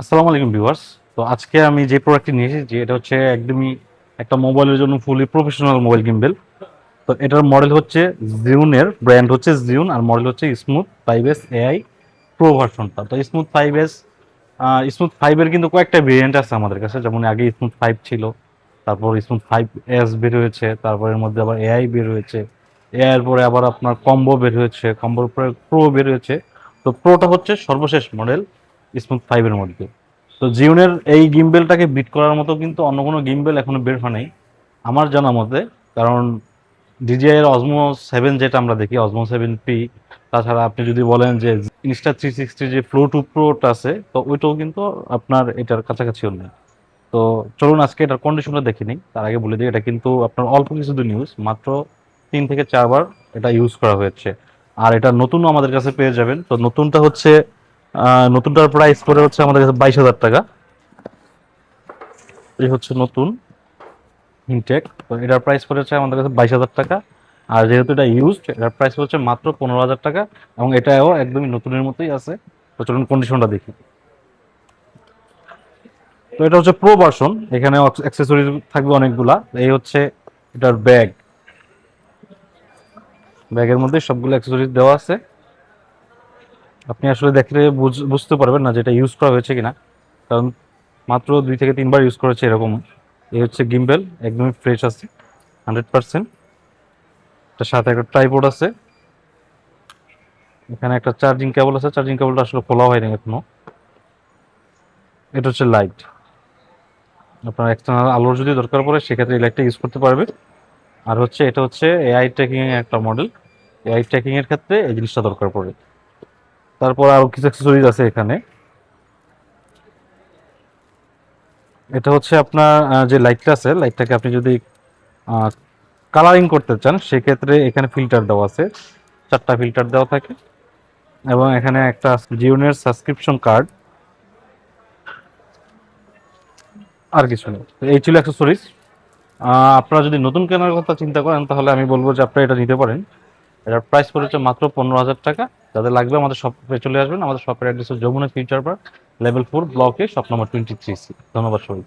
আসসালামু আলাইকুম ভিউয়ার্স। তো আজকে আমি যে প্রোডাক্টটি নিয়ে এসেছি, এটা হচ্ছে একদমই একটা মোবাইলের জন্য ফুলি প্রফেশনাল মোবাইল গিম্বেল তো এটার মডেল হচ্ছে জিউনের ব্র্যান্ড হচ্ছে জিউন আর মডেল হচ্ছে smooth five S AI pro ভার্সনটা। তো স্মুথ ফাইভ এস স্মুথ ফাইভের কিন্তু কয়েকটা ভেরিয়েন্ট আছে আমাদের কাছে, যেমন আগে স্মুথ ফাইভ ছিল, তারপর স্মুথ ফাইভ এস বের হয়েছে, তারপর এর মধ্যে আবার এআই বের হয়েছে এআইয়ের পরে আবার আপনার কম্বো বের হয়েছে কম্বোর পরে প্রো বের হয়েছে। তো প্রোটা হচ্ছে সর্বশেষ মডেল স্মুথ ফাইভের মধ্যে। তো জিওনের এই গিম্বেলটাকে বিট করার মতো কিন্তু অন্য কোনো গিম্বেল এখনও বের হয় নাই, আমার জানা মতে। কারণ ডিজিআই এর অজমো সেভেন যেটা আমরা দেখি অজমো সেভেন পি তাছাড়া আপনি যদি বলেন যে ইনস্টা থ্রি সিক্সটি যে ফ্লো টু প্রোটা আছে, তো ওইটাও কিন্তু আপনার এটার কাছাকাছিও নেই তো চলুন আজকে এটার কন্ডিশনটা দেখে নিই, তার আগে বলে দিই, এটা কিন্তু আপনার অল্প কিছু দিন ইউজ মাত্র তিন থেকে চারবার এটা ইউজ করা হয়েছে। আর এটা নতুনও আমাদের কাছে পেয়ে যাবেন। তো নতুনটা হচ্ছে নতুনটার প্রাইস পড়ে হচ্ছে আমাদের কাছে বাইশ হাজার টাকা। এই হচ্ছে নতুন ইনটেক এটার প্রাইস পড়ে হচ্ছে আমাদের কাছে বাইশ হাজার টাকা। আর যেহেতু এটা ইউজড এটার প্রাইস হচ্ছে মাত্র পনেরো হাজার টাকা এবং এটাও একদমই নতুনের মতোই আছে। তো চলুন কন্ডিশনটা দেখি। তো এটা হচ্ছে প্রো ভার্সন এখানে অ্যাক্সেসরি থাকবে অনেকগুলা। এই হচ্ছে এটার ব্যাগ ব্যাগের মধ্যে সবগুলো অ্যাক্সেসরিজ দেওয়া আছে। আপনি আসলে দেখলে বুঝ- বুঝতে পারবেন না যেটা ইউজ করা হয়েছে কিনা। কারণ মাত্র দুই থেকে তিনবার ইউজ করেছে এরকম। এই হচ্ছে গিম্বেল একদমই ফ্রেশ আছে হান্ড্রেড পার্সেন্ট এটার সাথে একটা ট্রাইপোড আছে। এখানে একটা চার্জিং কেবল আছে। চার্জিং কেবলটা আসলে খোলা হয়নি এখনও। এটা হচ্ছে লাইট আপনার এক্সটার্নাল আলোর যদি দরকার পড়ে, সেক্ষেত্রে এই লাইটটা ইউজ করতে পারবে। আর হচ্ছে, এটা হচ্ছে এআই ট্র্যাকিং একটা মডেল এআই ট্র্যাকিং এর ক্ষেত্রে এই জিনিসটা দরকার পড়ে। তারপর আরও কিছু অ্যাক্সেসরিজ আছে এখানে। এটা হচ্ছে আপনার যে লাইটটা আছে লাইটটাকে আপনি যদি কালারিং করতে চান, সেক্ষেত্রে এখানে ফিল্টার দেওয়া আছে। চারটা ফিল্টার দেওয়া থাকে। এবং এখানে একটা জিওনের সাবস্ক্রিপশন কার্ড আর কিছু নেই। এই ছিল অ্যাক্সেসরিজ আপনারা যদি নতুন কেনার কথা চিন্তা করেন, তাহলে আমি বলব যে আপনারা এটা নিতে পারেন। এটার প্রাইস পড়েছে মাত্র পনেরো হাজার টাকা। যাদের লাগবে আমাদের শপে চলে আসবেন। আমাদের শপের অ্যাড্রেস হচ্ছে Jamuna future park level four ব্লকে shop number twenty three C ধন্যবাদ সবাই